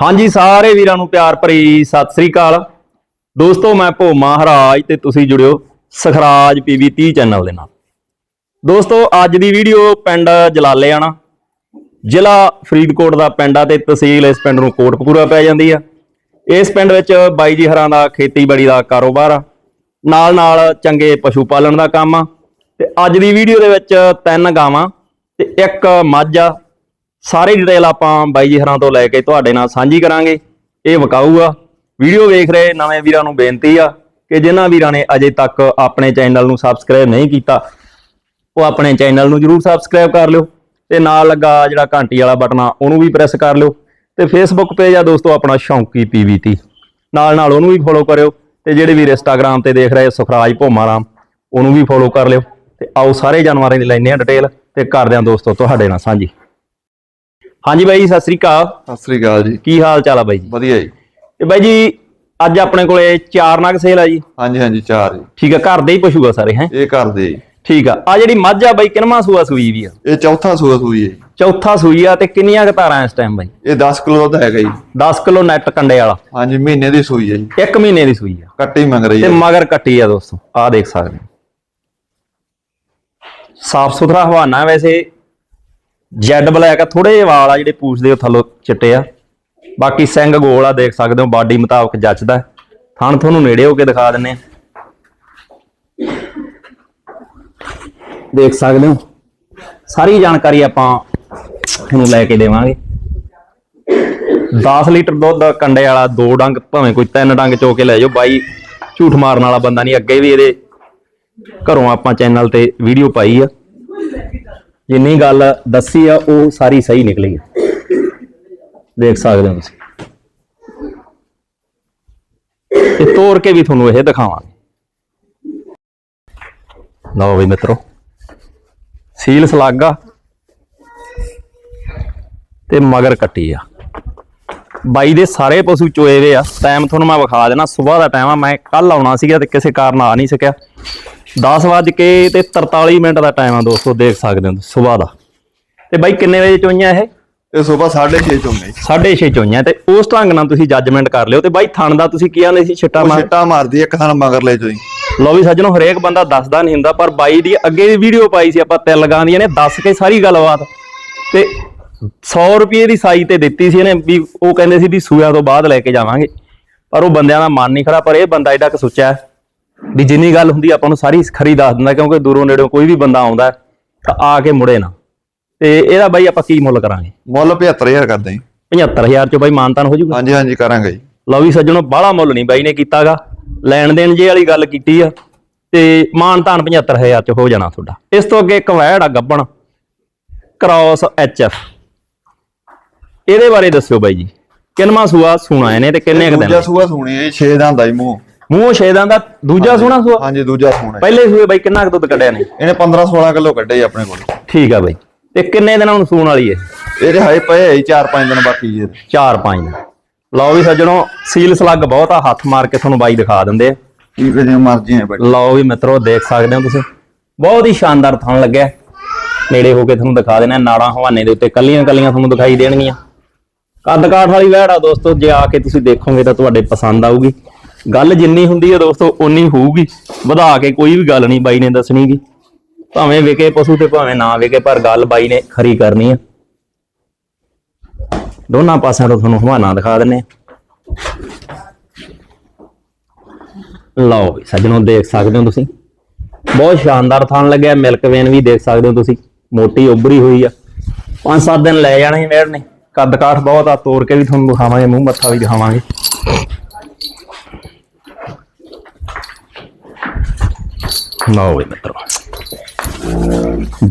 ਹਾਂਜੀ, ਸਾਰੇ ਵੀਰਾਂ ਨੂੰ ਪਿਆਰ ਭਰੀ ਸਤਿ ਸ੍ਰੀ ਅਕਾਲ। ਦੋਸਤੋ, ਮੈਂ ਭੋ ਮਹਾਰਾਜ ਤੇ ਤੁਸੀਂ ਜੁੜਿਓ ਸਖਰਾਜ ਪੀਵੀ 30 ਚੈਨਲ ਦੇ ਨਾਲ। ਦੋਸਤੋ, ਅੱਜ ਦੀ ਵੀਡੀਓ ਪਿੰਡ ਜਲਾਲਿਆਣਾ, ਜ਼ਿਲ੍ਹਾ ਫਰੀਦਕੋਟ ਦਾ ਪਿੰਡ ਆ ਤੇ ਤਹਿਸੀਲ ਇਸ ਪਿੰਡ ਨੂੰ ਕੋਟਕਪੂਰਾ ਪੈ ਜਾਂਦੀ ਆ। ਇਸ ਪਿੰਡ ਵਿੱਚ ਬਾਈ ਜੀ ਹਰਾਂ ਦਾ ਖੇਤੀਬਾੜੀ ਦਾ ਕਾਰੋਬਾਰ ਆ। ਨਾਲ ਨਾਲ ਚੰਗੇ ਪਸ਼ੂ ਪਾਲਣ ਦਾ ਕੰਮ ਆ। ਤੇ ਅੱਜ ਦੀ ਵੀਡੀਓ ਦੇ ਵਿੱਚ ਤਿੰਨ ਗਾਵਾਂ ਤੇ ਇੱਕ ਮੱਝ ਆ। ਸਾਰੀ ਡਿਟੇਲ ਆਪਾਂ ਬਾਈ ਜੀ ਹਰਾਂ ਤੋਂ ਲੈ ਕੇ ਤੁਹਾਡੇ ਨਾਲ ਸਾਂਝੀ ਕਰਾਂਗੇ। ਇਹ ਵਿਕਾਊ ਆ। ਵੀਡੀਓ ਵੇਖ ਰਹੇ ਨਵੇਂ ਵੀਰਾਂ ਨੂੰ ਬੇਨਤੀ ਆ ਕਿ ਜਿਨ੍ਹਾਂ ਵੀਰਾਂ ਨੇ ਅਜੇ ਤੱਕ ਆਪਣੇ ਚੈਨਲ ਨੂੰ ਸਬਸਕ੍ਰਾਈਬ ਨਹੀਂ ਕੀਤਾ, ਉਹ ਆਪਣੇ ਚੈਨਲ ਨੂੰ ਜਰੂਰ ਸਬਸਕ੍ਰਾਈਬ ਕਰ ਲਿਓ ਤੇ ਨਾਲ ਲੱਗਾ ਜਿਹੜਾ ਘੰਟੀ ਵਾਲਾ ਬਟਨ ਆ, ਉਹਨੂੰ ਵੀ ਪ੍ਰੈਸ ਕਰ ਲਿਓ ਤੇ ਫੇਸਬੁੱਕ ਪੇਜ ਆ ਦੋਸਤੋ, ਆਪਣਾ ਸ਼ੌਂਕੀ ਪੀਵੀਟੀ ਨਾਲ ਨਾਲ ਉਹਨੂੰ ਵੀ ਫੋਲੋ ਕਰਿਓ ਤੇ ਜਿਹੜੇ ਵੀ ਇੰਸਟਾਗ੍ਰam ਤੇ ਦੇਖ ਰਹੇ ਸੁਖਰਾਜ ਭੋਮਾਰਾਮ, ਉਹਨੂੰ ਵੀ ਫੋਲੋ ਕਰ ਲਿਓ ਤੇ ਆਓ ਸਾਰੇ ਜਾਨਵਰਾਂ ਦੀ ਲੈਣੇ ਆ ਡਿਟੇਲ ਤੇ ਕਰਦੇ ਆ ਦੋਸਤੋ, ਤੁਹਾਡੇ ਨਾਲ ਸਾਂਝੀ। ਹਾਂਜੀ ਬਾਈ ਜੀ, ਸਤਿ ਸ੍ਰੀ ਅਕਾਲ। ਸਤਿ ਸ੍ਰੀ ਅਕਾਲ ਜੀ। ਕੀ ਹਾਲ ਚਾਲ ਆ ਬਾਈ ਜੀ? ਵਧੀਆ ਜੀ। ਤੇ ਬਾਈ ਜੀ ਅੱਜ ਆਪਣੇ ਕੋਲੇ ਚਾਰ ਨਗ ਸੇਲ ਆ ਜੀ। ਹਾਂਜੀ ਹਾਂਜੀ ਚਾਰ ਜੀ। ਠੀਕ ਆ ਘਰ ਦੇ ਹੀ ਪਸ਼ੂ ਆ ਸਾਰੇ ਹੈ? ਇਹ ਕਰਦੇ ਜੀ। ਠੀਕ ਆ ਆ ਜਿਹੜੀ ਮੱਝ ਆ ਬਾਈ ਕਿਨਮਾ ਸੂਆ ਸੂਈ ਵੀ ਆ? ਇਹ ਚੌਥਾ ਸੂਆ ਸੂਈ ਹੈ। ਚੌਥਾ ਸੂਈ ਆ ਤੇ ਕਿੰਨੀਆਂ ਧਾਰਾਂ ਇਸ ਟਾਈਮ ਬਾਈ? ਇਹ 10 ਕਿਲੋ ਦਾ ਹੈਗਾ ਜੀ। 10 ਕਿਲੋ ਨੈਟ ਕੰਡੇ ਵਾਲਾ। ਹਾਂਜੀ ਮਹੀਨੇ ਦੀ ਸੂਈ ਹੈ ਜੀ। ਇੱਕ ਮਹੀਨੇ ਦੀ ਸੂਈ ਆ। ਕੱਟੀ ਮੰਗ ਰਹੀ ਤੇ ਮਗਰ ਕੱਟੀ ਆ ਦੋਸਤੋ ਆ ਦੇਖ ਸਕਦੇ ਸਾਫ਼ ਸੁਥਰਾ ਹਵਾਨਾ ਵੈਸੇ ਜੈਡ ਬਲੈਕ ਆ ਥੋੜੇ ਜਿਹੇ ਵਾਲ ਆ ਜਿਹੜੇ ਪੂਛ ਦੇ ਥੱਲੋਂ ਚਿੱਟੇ ਆ। ਬਾਕੀ ਸਿੰਘ ਗੋਲ ਆ, ਦੇਖ ਸਕਦੇ ਹੋ, ਬਾਡੀ ਮੁਤਾਬਕ ਜੱਚਦਾ। ਥਣ ਤੁਹਾਨੂੰ ਨੇੜੇ ਹੋ ਕੇ ਦਿਖਾ ਦਿੰਨੇ ਦੇਖ ਸਕਦੇ ਹੋ, ਸਾਰੀ ਜਾਣਕਾਰੀ ਆਪਾਂ ਤੁਹਾਨੂੰ ਲੈ ਕੇ ਦੇਵਾਂਗੇ। 10 ਲੀਟਰ ਦੁੱਧ ਕੰਡੇ ਵਾਲਾ, ਦੋ ਡੰਗ, ਭਾਵੇਂ ਕੋਈ ਤਿੰਨ ਡੰਗ ਚੋ ਕੇ ਲੈ ਜਾਓ, ਬਾਈ ਝੂਠ ਮਾਰਨ ਵਾਲਾ ਬੰਦਾ ਨਹੀਂ, ਅੱਗੇ ਵੀ ਇਹਦੇ ਘਰੋਂ ਆਪਾਂ ਚੈਨਲ ਤੇ ਵੀਡੀਓ ਪਾਈ ਆ। ਜਿੰਨੀ ਗੱਲ ਦੱਸੀ ਆ, ਉਹ ਸਾਰੀ ਸਹੀ ਨਿਕਲੀ ਆ। ਦੇਖ ਸਕਦੇ ਹੋ ਤੁਸੀਂ। ਤੇ ਤੋੜ ਕੇ ਵੀ ਤੁਹਾਨੂੰ ਇਹ ਦਿਖਾਵਾਂਗੇ। ਲਓ ਵੀ ਮਿੱਤਰੋ, ਸੀਲ ਸਲਾਗਾ ਤੇ ਮਗਰ ਕੱਟੀ ਆ। ਬਾਈ ਦੇ ਸਾਰੇ ਪਸ਼ੂ ਚੋਏ ਵੇ ਆ। ਟਾਈਮ ਤੁਹਾਨੂੰ ਮੈਂ ਵਿਖਾ ਦੇਣਾ, ਸਵੇਰ ਦਾ ਟਾਈਮ ਆ। ਮੈਂ ਕੱਲ ਆਉਣਾ ਸੀਗਾ ਤੇ ਕਿਸੇ ਕਾਰਨ ਆ ਨਹੀਂ ਸਕਿਆ। 10 ਵਜੇ ਕੇ ਤੇ 43 ਮਿੰਟ ਦਾ ਟਾਈਮ ਆ ਦੋਸਤੋ ਦੇਖ ਸਕਦੇ ਹੋ ਸਵੇਰ ਦਾ। ਤੇ ਬਾਈ ਕਿੰਨੇ ਵਜੇ ਚੋਈਆਂ ਇਹ? ਇਹ ਸਵੇਰ 6:30 ਚੋਂਗੇ 6:30 ਚੋਈਆਂ ਤੇ ਉਸ ਢੰਗ ਨਾਲ ਤੁਸੀਂ ਜੱਜਮੈਂਟ ਕਰ ਲਿਓ ਤੇ ਬਾਈ ਥਣ ਦਾ ਤੁਸੀਂ ਕੀ ਆਂਦੇ ਸੀ ਛਿੱਟਾ ਮਾਰ ਛਿੱਟਾ ਮਾਰਦੀ ਇੱਕ ਥਾਂ ਮਗਰ ਲੈ ਚੋਈ। ਲਓ ਵੀ ਸੱਜਣੋ ਹਰੇਕ ਬੰਦਾ ਦੱਸਦਾ ਨਹੀਂ ਹੁੰਦਾ ਪਰ ਬਾਈ ਦੀ ਅੱਗੇ ਦੀ ਵੀਡੀਓ ਪਾਈ ਸੀ ਆਪਾਂ ਤਿਲ ਲਗਾਉਂਦੀਆਂ ਨੇ ਦੱਸ ਕੇ ਸਾਰੀ ਗੱਲਬਾਤ। ਤੇ 100 ਰੁਪਏ ਦੀ ਸਾਈ ਤੇ ਦਿੱਤੀ ਸੀ ਇਹਨੇ ਵੀ ਉਹ ਕਹਿੰਦੇ ਸੀ ਵੀ ਸੂਆ ਤੋਂ ਬਾਅਦ ਲੈ ਕੇ ਜਾਵਾਂਗੇ। ਪਰ ਉਹ ਬੰਦਿਆਂ ਦਾ ਮਨ ਨਹੀਂ ਖੜਾ ਪਰ ਇਹ ਬੰਦਾ ਐਡਾ ਕੁ ਸੁੱਚਾ ਹੈ। ਵੀ ਜਿੰਨੀ ਗੱਲ ਹੁੰਦੀ ਆਪਾਂ ਨੂੰ ਸਾਰੀ ਖਰੀ ਦੱਸ ਦਿੰਦਾ ਕਿਉਂਕਿ ਦੂਰੋਂ ਨੇੜੋਂ ਕੋਈ ਵੀ ਬੰਦਾ ਆਉਂਦਾ ਹੈ ਤਾਂ ਆ ਕੇ ਮੁੜੇ ਨਾ। ਤੇ ਇਹਦਾ ਬਾਈ ਆਪਾਂ ਕੀ ਮੁੱਲ ਕਰਾਂਗੇ? ਮੁੱਲ 75000 ਕਰਦੇ ਜੀ 75000 ਚੋਂ ਬਾਈ ਮਾਨਤਾਨ ਹੋ ਜਾਊਗਾ। ਹਾਂਜੀ ਹਾਂਜੀ ਕਰਾਂਗੇ ਜੀ। ਲਓ ਵੀ ਸੱਜਣੋ ਬਾਹਲਾ ਮੁੱਲ ਨਹੀਂ ਬਾਈ ਨੇ ਕੀਤਾਗਾ। ਲੈਣ ਦੇਣ ਜੇ ਵਾਲੀ ਗੱਲ ਕੀਤੀ ਆ ਤੇ ਮਾਨ ਤਾਨ 75000 ਚ ਹੋ ਜਾਣਾ ਤੁਹਾਡਾ। ਇਸ ਤੋਂ ਅੱਗੇ ਇੱਕ ਵੈੜ ਆ ਗੱਬਣ ਕ੍ਰਾਸ ਐਚਐਫ ਇਹਦੇ ਬਾਰੇ ਦੱਸਿਓ ਬਾਈ ਜੀ। ਕਿੰਨਵਾਂ ਸੂਆ ਸੂਣਾ ਇਹਨੇ ਤੇ ਕਿੰਨੇ ਕੁ ਦਿਨ ਦੂਜਾ ਸੂਆ ਸੂਣੀ ਹੈ 6 ਦਾ ਹੁੰਦਾ ਜੀ ਮੂੰਹ। ਮੂੰਹ ਛੇਦਾਂ ਦਾ ਦੂਜਾ ਸੂਣਾ ਸੂਆ। ਹਾਂਜੀ ਦੂਜਾ ਹੈ। ਪਹਿਲੇ ਸੂਏ ਬਾਈ ਕਿੰਨਾ ਕੁ ਦੁੱਧ ਕੱਢਿਆ ਨੇ? ਇਹਨੇ 15 16 ਕਿਲੋ ਕੱਢੇ ਜੀ ਆਪਣੇ ਕੋਲ। ਠੀਕ ਆ ਬਾਈ। ਤੇ ਕਿੰਨੇ ਦਿਨਾਂ ਨੂੰ ਸੂਣ ਵਾਲੀ ਹੈ ਇਹਦੇ ਹਾਏ ਪਏ ਹੈ 4-5 ਦਿਨ ਬਾਕੀ ਜੀ ਇਹਦੇ। 4-5 ਦਿਨ। ਲਓ ਵੀ ਸੱਜਣੋ ਸੀਲ ਸਲੱਗ ਬਹੁਤ ਆ ਹੱਥ ਮਾਰ ਕੇ ਤੁਹਾਨੂੰ ਬਾਈ ਦਿਖਾ ਦਿੰਦੇ ਆ। ਕੀ ਜਿਵੇਂ ਮਰਜ਼ੀ ਹੈ ਬੈਠ। ਲਓ ਵੀ ਮਿੱਤਰੋ ਦੇਖ ਸਕਦੇ ਹੋ ਤੁਸੀਂ। ਬਹੁਤ ਹੀ ਸ਼ਾਨਦਾਰ ਥਣ ਲੱਗਿਆ। ਨੇੜੇ ਹੋ ਕੇ ਤੁਹਾਨੂੰ ਦਿਖਾ ਦੇਣਾ ਨਾੜਾਂ ਹਵਾਨੇ ਦੇ ਉੱਤੇ ਕੱਲੀਆਂ ਕੱਲੀਆਂ ਤੁਹਾਨੂੰ ਦਿਖਾਈ ਦੇਣਗੀਆਂ। ਕੱਦ ਕਾਠ ਵਾਲੀ ਵਹਿੜ ਆ ਦੋਸਤੋ ਜੇ ਆ ਕੇ ਤੁਸੀਂ ਦੇਖੋਗੇ ਤਾਂ ਤੁਹਾਡੇ ਪਸੰਦ ਆਊਗੀ। ਗੱਲ ਜਿੰਨੀ ਹੁੰਦੀ ਹੈ ਦੋਸਤੋ, ਓਨੀ ਹੋਊਗੀ। ਵਧਾ ਕੇ ਕੋਈ ਵੀ ਗੱਲ ਨਹੀਂ ਬਾਈ ਨੇ ਦੱਸਣੀ ਗੀ। ਭਾਵੇਂ ਵਿਕੇ ਪਸ਼ੂ ਤੇ ਭਾਵੇਂ ਨਾ ਵਿਕੇ, ਪਰ ਗੱਲ ਬਾਈ ਨੇ ਖਰੀ ਕਰਨੀ ਆ। ਦੋਨਾਂ ਪਾਸਿਆਂ ਤੋਂ ਤੁਹਾਨੂੰ ਹਵਾਨਾ ਦਿਖਾ ਦਿੰਨੇ ਲਓ ਵੀ, ਸੱਜਣੋ ਦੇਖ ਸਕਦੇ ਹੋ ਤੁਸੀਂ। ਬਹੁਤ ਸ਼ਾਨਦਾਰ ਥਾਨ ਲੱਗਿਆ, ਮਿਲਕ ਵੇਨ ਵੀ ਦੇਖ ਸਕਦੇ ਹੋ ਤੁਸੀਂ। ਮੋਟੀ ਉੱਭਰੀ ਹੋਈ ਆ। ਪੰਜ ਸੱਤ ਦਿਨ ਲੈ ਜਾਣੇ ਮੇਰ ਨੇ। ਕੱਦ ਕਾਠ ਬਹੁਤ ਆ ਤੋੜ ਕੇ ਵੀ ਤੁਹਾਨੂੰ ਦਿਖਾਵਾਂਗੇ, ਮੂੰਹ ਮੱਥਾ ਵੀ ਦਿਖਾਵਾਂਗੇ। ਲਓ ਵੀ ਮਿੱਤਰੋ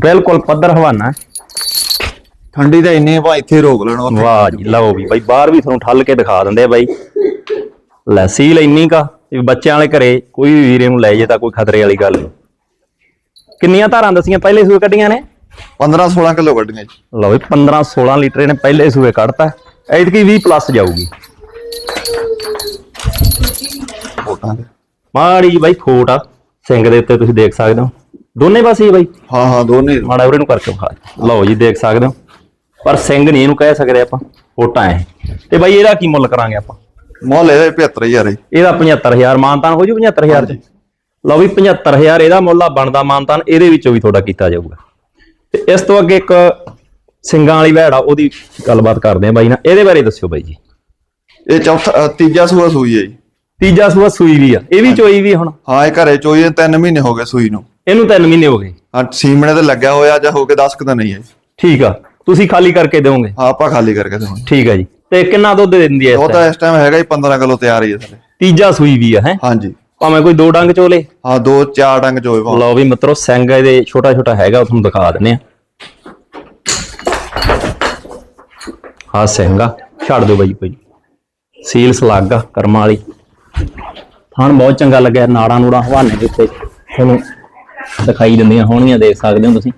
ਬਿਲਕੁਲ ਪੱਧਰ ਹਵਾਨਾ। ਠੰਡੀ ਤਾਂ ਇੰਨੀ ਭਾ ਇੱਥੇ ਰੋਕ ਲੈਣ ਉੱਥੇ। ਵਾਹ ਜੀ ਲਓ ਵੀ ਬਾਈ ਬਾਹਰ ਵੀ ਤੁਹਾਨੂੰ ਠੱਲ ਕੇ ਦਿਖਾ ਦਿੰਦੇ ਆ ਬਾਈ। ਲੈ ਸੀਲ ਇੰਨੀ ਕਾ ਵੀ ਬੱਚਿਆਂ ਵਾਲੇ ਘਰੇ ਕੋਈ ਵੀ ਵੀਰੇ ਨੂੰ ਲੈ ਜੇ ਤਾਂ ਕੋਈ ਖਤਰੇ ਵਾਲੀ ਗੱਲ ਨਹੀਂ। ਕਿੰਨੀਆਂ ਧਾਰਾਂ ਦਸੀਆਂ ਪਹਿਲੇ ਸੂਏ ਕੱਢੀਆਂ ਨੇ? 15-16 ਕਿਲੋ ਕੱਢੀਆਂ ਜੀ। ਲਓ ਵੀ 15 16 ਲੀਟਰ ਇਹਨੇ ਪਹਿਲੇ ਸੂਏ ਕੱਢਤਾ। ਐਤਕੀ 20 ਪਲੱਸ ਜਾਊਗੀ। ਮਾੜੀ ਬਾਈ ਖੋਟ ਆ। ਸਿੰਘ ਦੇ ਉੱਤੇ ਤੁਸੀਂ ਦੇਖ ਸਕਦੇ ਹੋ। ਦੋਨੇ ਪਾਸੇ ਹੀ ਬਾਈ। ਹਾਂ ਹਾਂ ਦੋਨੇ। ਮਾੜਾ ਉਰੇ ਨੂੰ ਕਰਕੇ ਵਿਖਾ ਲਓ ਜੀ ਦੇਖ ਸਕਦੇ ਹੋ। ਪਰ ਸਿੰਘ ਨਹੀਂ ਇਹਨੂੰ ਕਹਿ ਸਕਦੇ ਆਪਾਂ। ਫੋਟਾਂ ਐ। ਤੇ ਬਾਈ ਇਹਦਾ ਕੀ ਮੁੱਲ ਕਰਾਂਗੇ ਆਪਾਂ? ਮੁੱਲ ਇਹਦਾ 75000 ਹੈ। ਇਹਦਾ 75000 ਮਾਨਤਾਨ ਹੋ ਜੂ 75000 ਚ? ਲਓ ਵੀ 75000 ਇਹਦਾ ਮੁੱਲ ਆ ਬਣਦਾ ਮਾਨਤਾਨ। ਇਹਦੇ ਵਿੱਚੋਂ ਵੀ ਤੁਹਾਡਾ ਕੀਤਾ ਜਾਊਗਾ। ਤੇ ਇਸ ਤੋਂ ਅੱਗੇ ਇੱਕ ਸਿੰਘਾਂ ਵਾਲੀ ਵੈੜ ਆ ਉਹਦੀ ਗੱਲਬਾਤ ਕਰਦੇ ਆ ਬਾਈ ਨਾਲ। ਇਹਦੇ ਬਾਰੇ ਦੱਸਿਓ ਬਾਈ ਜੀ। ਇਹ ਚੌਥਾ ਤੀਜਾ ਸੂਆ ਸੂਈ ਹੈ ਜੀ। ਤੀਜਾ ਸੂਆ ਸੂਈ ਵੀ ਆ। ਇਹ ਵੀ ਚੋਈ ਵੀ ਹੁਣ। ਹਾਂ ਇਹ ਘਰੇ ਚੋਈ 3 ਮਹੀਨੇ ਹੋ ਗਏ ਸੂਈ ਨੂੰ। ਇਹਨੂੰ 3 ਮਹੀਨੇ ਹੋ ਗਏ। ਹਾਂ ਸੀਮਣੇ ਤੇ ਲੱਗਿਆ ਹੋਇਆ ਜਾਂ ਹੋ ਕੇ 10 ਕੁ ਤਾਂ ਨਹੀਂ ਹੈ ਠੀਕ ਆ। ਤੁਸੀਂ ਖਾਲੀ ਕਰਕੇ ਦਿਓਗੇ। ਹਾਂ ਆਪਾਂ ਖਾਲੀ ਕਰਕੇ ਦੇਵਾਂਗੇ ਠੀਕ ਆ ਜੀ। ਤੇ ਕਿੰਨਾ ਦੁੱਧ ਦਿੰਦੀ ਹੈ ਉਹ? ਤਾਂ ਇਸ ਟਾਈਮ ਹੈਗਾ ਹੀ 15 ਕਿਲੋ ਤਿਆਰ ਹੀ ਹੈ ਥਲੇ ਤੀਜਾ ਸੂਈ ਵੀ ਆ ਹੈ? ਹਾਂਜੀ। ਭਾਵੇਂ ਕੋਈ ਦੋ ਡੰਗ ਚੋਲੇ। ਹਾਂ ਦੋ ਚਾਰ ਡੰਗ ਚੋਏ ਭਾਵੇਂ। ਲਓ ਵੀ ਮਿੱਤਰੋ ਸਿੰਘ ਇਹਦੇ ਛੋਟਾ ਛੋਟਾ ਹੈਗਾ ਤੁਹਾਨੂੰ ਦਿਖਾ ਦਿੰਨੇ ਆ। ਹਾਂ ਸਿੰਘ ਛੱਡ ਦਿਓ ਬਾਈ ਕੋਈ। ਸੀਲ ਸਲੱਗ ਕਰਮਾਂ ਵਾਲੀ। ਥਣ ਬਹੁਤ ਚੰਗਾ ਲੱਗਿਆ ਨਾੜਾਂ ਨੂੜਾਂ ਹਵਾਨੇ ਦੇ ਉੱਤੇ। ਤੁਹਾਨੂੰ ਦਿਖਾਈ ਦਿੰਦੀਆਂ ਹੋਣਗੀਆਂ ਦੇਖ ਸਕਦੇ ਹੋ ਤੁਸੀਂ।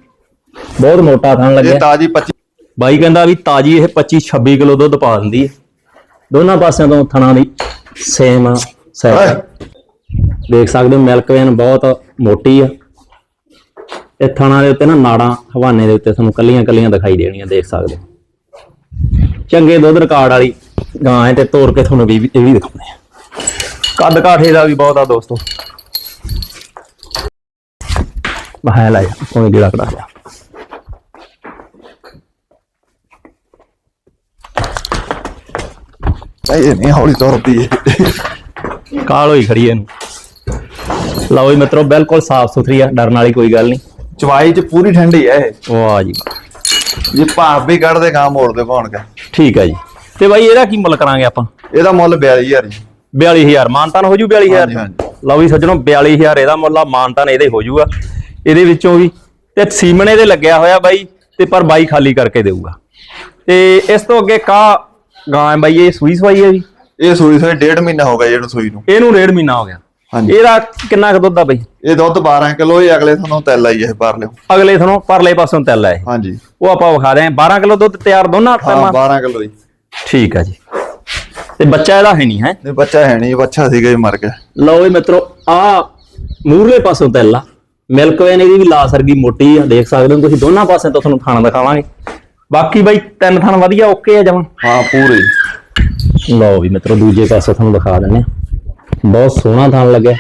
ਬਹੁਤ ਮੋਟਾ ਥਣ ਇਹ ਲੱਗਿਆ ਤਾਜੀ 25 ਬਾਈ ਕਹਿੰਦਾ ਵੀ ਤਾਜੀ ਇਹ 25 26 ਕਿਲੋ ਦੁੱਧ ਪਾ ਦਿੰਦੀ ਹੈ ਦੋਨਾਂ ਪਾਸਿਆਂ ਤੋਂ ਥਣਾ ਦੀ ਸੇਮ ਸੈਟ। ਓਏ। ਦੇਖ ਸਕਦੇ ਹੋ ਮਿਲਕ ਵੇਨ ਬਹੁਤ ਮੋਟੀ ਆ। ਇਹ ਥਣਾ ਦੇ ਉੱਤੇ ਨਾ ਨਾੜਾਂ ਹਵਾਨੇ ਦੇ ਉੱਤੇ ਤੁਹਾਨੂੰ ਕੱਲੀਆਂ ਕੱਲੀਆਂ ਦਿਖਾਈ ਦੇਣੀਆਂ ਦੇਖ ਸਕਦੇ ਚੰਗੇ ਦੁੱਧ ਰਿਕਾਰਡ ਵਾਲੀ ਗਾਂ ਹੈ ਤੇ ਤੋੜ ਕੇ ਤੁਹਾਨੂੰ ਵੀ ਇਹ ਵੀ ਦਿਖਾਉਂਦੇ ਆ। ਕੱਦ ਕਾਠੇ ਦਾ ਵੀ ਬਹੁਤ ਆ ਦੋਸਤੋ। ਬਾਹਰ ਲੈ ਜਾ ਕੋਈ ਜਿਹੜਾ ਕੜਾ ਜਾ। ਇਹ ਨਹੀਂ ਹੌਲੀ ਤੁਰਦੀ ਹੈ ਕਾਲ ਹੋਈ ਖੜੀ ਇਹਨੂੰ? ਲਓ ਜੀ ਮਿੱਤਰੋ ਬਿਲਕੁਲ ਸਾਫ਼ ਸੁਥਰੀ ਆ ਡਰਨ ਵਾਲੀ ਕੋਈ ਗੱਲ ਨਹੀਂ ਚਵਾਈ ਚ ਪੂਰੀ ਠੰਡੀ ਹੈ ਇਹ। ਵਾਹ ਜੀ। ਜੇ ਭਾਪ ਵੀ ਕੱਢਦੇ ਗਾਂ ਮੋੜਦੇ ਭਾਣਗੇ ਠੀਕ ਹੈ ਜੀ। ਤੇ ਬਾਈ ਇਹਦਾ ਕੀ ਮੁੱਲ ਕਰਾਂਗੇ ਆਪਾਂ? ਇਹਦਾ ਮੁੱਲ 42000 ਜੀ। 42000 ਮਾਨਤਾਨ ਹੋ ਜੂ 42000 ਹਾਂਜੀ, ਹਾਂਜੀ। ਲਓ ਵੀ ਸੱਜਣੋ 42000 ਇਹਦਾ ਮੁੱਲ ਆ ਮਾਨਤਾਨ ਇਹਦੇ ਹੋ ਜੂਗਾ। ਇਹਦੇ ਵਿੱਚੋਂ ਵੀ ਤੇ ਸੀਮਣੇ ਦੇ ਲੱਗਿਆ ਹੋਇਆ ਬਾਈ ਤੇ ਪਰ ਬਾਈ ਖਾਲੀ ਕਰਕੇ ਦੇਊਗਾ। ਤੇ ਇਸ ਤੋਂ ਅੱਗੇ ਕਾ ਗਾਂ ਹੈ ਬਾਈ ਇਹ ਸੂਈ ਸਵਾਈ ਹੈ ਜੀ? ਇਹ ਸੂਈ ਸੂਈ ਡੇਢ ਮਹੀਨਾ ਹੋ ਗਿਆ ਜੀ ਇਹਨੂੰ ਸੂਈ ਨੂੰ। ਇਹਨੂੰ ਡੇਢ ਮਹੀਨਾ ਹੋ ਗਿਆ। ਹਾਂਜੀ। ਇਹਦਾ ਕਿੰਨਾ ਕੁ ਦੁੱਧ ਆ ਬਾਈ? ਇਹ ਦੁੱਧ 12 ਕਿਲੋ ਹੀ ਅਗਲੇ ਤੁਹਾਨੂੰ ਤੈਲ ਆਈ ਇਹ ਲਿਓ ਅਗਲੇ ਤੁਹਾਨੂੰ ਪਰਲੇ ਪਾਸੋਂ ਤੈਲ ਹੈ ਹਾਂਜੀ। ਉਹ ਆਪਾਂ ਵਿਖਾ ਦੇ 12 ਕਿਲੋ ਦੁੱਧ ਤਿਆਰ ਦੋਨਾਂ ਹਾਂ ਟਾਈਮਾਂ 12 ਕਿਲੋ ਜੀ। ਠੀਕ ਆ ਜੀ। ਤੇ ਬੱਚਾ ਇਹਦਾ ਹੈ ਨਹੀਂ ਹੈ? ਨਹੀਂ ਬੱਚਾ ਹੈ ਨਹੀਂ ਬੱਚਾ ਸੀਗਾ ਜੀ ਮਰ ਗਿਆ। ਲਓ ਵੀ ਮਿੱਤਰੋ ਆ ਮੂਰਲੇ ਪਾਸੋਂ ਤੈਲ ਆ। ਮਿਲਕ ਵੇਨ ਇਹਦੀ ਵੀ ਲਾਸਰਗੀ ਮੋਟੀ ਆ ਦੇਖ ਸਕਦੇ ਹੋ ਤੁਸੀਂ ਦੋਨਾਂ ਪਾਸੇ ਤੋਂ ਤੁਹਾਨੂੰ ਥਾਣਾ ਦਿਖਾਵਾਂਗੇ। ਬਾਕੀ ਬਾਈ ਤਿੰਨ ਥਣ ਵਧੀਆ ਓਕੇ ਆ ਜਮਨ ਹਾਂ ਪੂਰੀ। ਲਓ ਵੀ ਮਿੱਤਰੋ ਦੂਜੇ ਪਾਸੇ ਤੁਹਾਨੂੰ ਦਿਖਾ ਦਿੰਨੇ ਬਹੁਤ ਸੋਹਣਾ ਥਣ ਲੱਗਿਆ।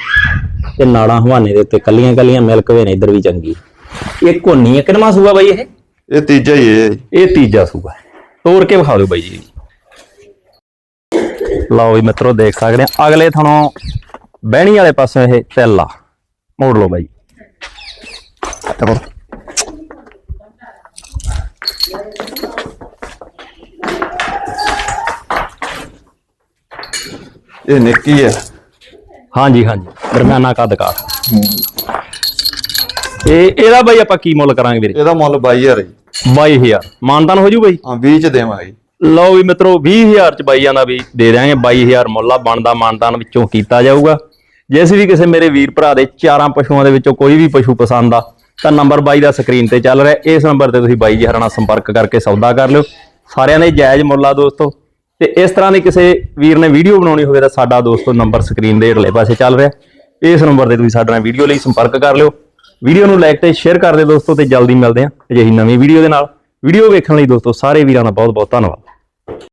ਤੇ ਨਾੜਾਂ ਹਵਾਨੇ ਦੇ ਉੱਤੇ ਕੱਲੀਆਂ ਕੱਲੀਆਂ ਮਿਲਕ ਵੇਨ ਇੱਧਰ ਵੀ ਚੰਗੀ। ਇਹ ਕੋਨੀ ਹੈ ਕਿੰਨਾ ਸੂਆ ਬਾਈ ਇਹ? ਇਹ ਤੀਜਾ ਹੀ ਹੈ। ਇਹ ਤੀਜਾ ਸੂਆ। ਤੋੜ ਕੇ ਵਿਖਾ ਦਿਓ ਬਾਈ ਜੀ। ਲਓ ਵੀ ਮਿੱਤਰੋ ਦੇਖ ਸਕਦੇ ਆ ਅਗਲੇ ਥਣੋਂ ਬਹਿਣੀ ਵਾਲੇ ਪਾਸੇ ਇਹ ਤਿਲ ਆ। ਮੋੜ ਲਓ ਬਾਈ। ਦੇਖੋ। ਇਹ ਨਿੱਕੀ ਹੈ। ਹਾਂਜੀ ਹਾਂਜੀ। ਦਰਮਿਆਨਾ ਕੱਦ ਕਾ ਇਹ ਇਹਦਾ ਬਾਈ ਆਪਾਂ ਕੀ ਮੁੱਲ ਕਰਾਂਗੇ ਵੀਰੇ? ਇਹਦਾ ਮੁੱਲ 22000 ਹੈ ਜੀ। 22000 ਮਾਨਦਾਨ ਹੋ ਜੂ ਬਾਈ? ਹਾਂ 20 ਚ ਦੇਵਾਂਗੇ। ਲਓ ਵੀ ਮਿੱਤਰੋ 20000 ਚ ਬਾਈਆਂ ਦਾ ਵੀ ਦੇ ਦਿਆਂਗੇ 22000 ਮੁੱਲਾ ਬਣਦਾ ਮਾਨਦਾਨ ਵਿੱਚੋਂ ਕੀਤਾ ਜਾਊਗਾ। ਜੇ ਅਸੀਂ ਵੀ ਕਿਸੇ ਮੇਰੇ ਵੀਰ ਭਰਾ ਦੇ ਚਾਰਾਂ ਪਸ਼ੂਆਂ ਦੇ ਵਿੱਚੋਂ ਕੋਈ ਵੀ ਪਸ਼ੂ ਪਸੰਦ ਆ, ਤਾਂ ਨੰਬਰ ਬਾਈ ਦਾ ਸਕਰੀਨ ਤੇ ਚੱਲ ਰਿਹਾ। ਇਸ ਨੰਬਰ ਤੇ ਤੁਸੀਂ ਬਾਈ ਜੀ ਹਰਾਂ ਨਾਲ ਸੰਪਰਕ ਕਰਕੇ ਸੌਦਾ ਕਰ ਲਿਓ। ਸਾਰਿਆਂ ਦੇ ਜਾਇਜ਼ ਮੁੱਲਾ ਦੋਸਤੋ। ਤੇ ਇਸ ਤਰ੍ਹਾਂ ਦੀ ਕਿਸੇ ਵੀਰ ਨੇ ਵੀਡੀਓ ਬਣਾਉਣੀ ਹੋਵੇ ਤਾਂ ਸਾਡਾ ਦੋਸਤੋ ਨੰਬਰ ਸਕਰੀਨ ਦੇ ਹੇਠਲੇ ਪਾਸੇ ਚੱਲ ਰਿਹਾ। ਇਸ ਨੰਬਰ ਤੇ ਤੁਸੀਂ ਸਾਡੇ ਨਾਲ ਵੀਡੀਓ ਲਈ ਸੰਪਰਕ ਕਰ ਲਿਓ। ਵੀਡੀਓ ਨੂੰ ਲਾਈਕ ਤੇ ਸ਼ੇਅਰ ਕਰ ਦਿਓ ਦੋਸਤੋ ਤੇ ਜਲਦੀ ਮਿਲਦੇ ਹਾਂ ਅਜਿਹੀ ਨਵੀਂ ਵੀਡੀਓ ਦੇ ਨਾਲ। ਵੀਡੀਓ ਵੇਖਣ ਲਈ ਦੋਸਤੋ ਸਾਰੇ ਵੀਰਾਂ ਦਾ ਬਹੁਤ ਬਹੁਤ ਧੰਨਵਾਦ।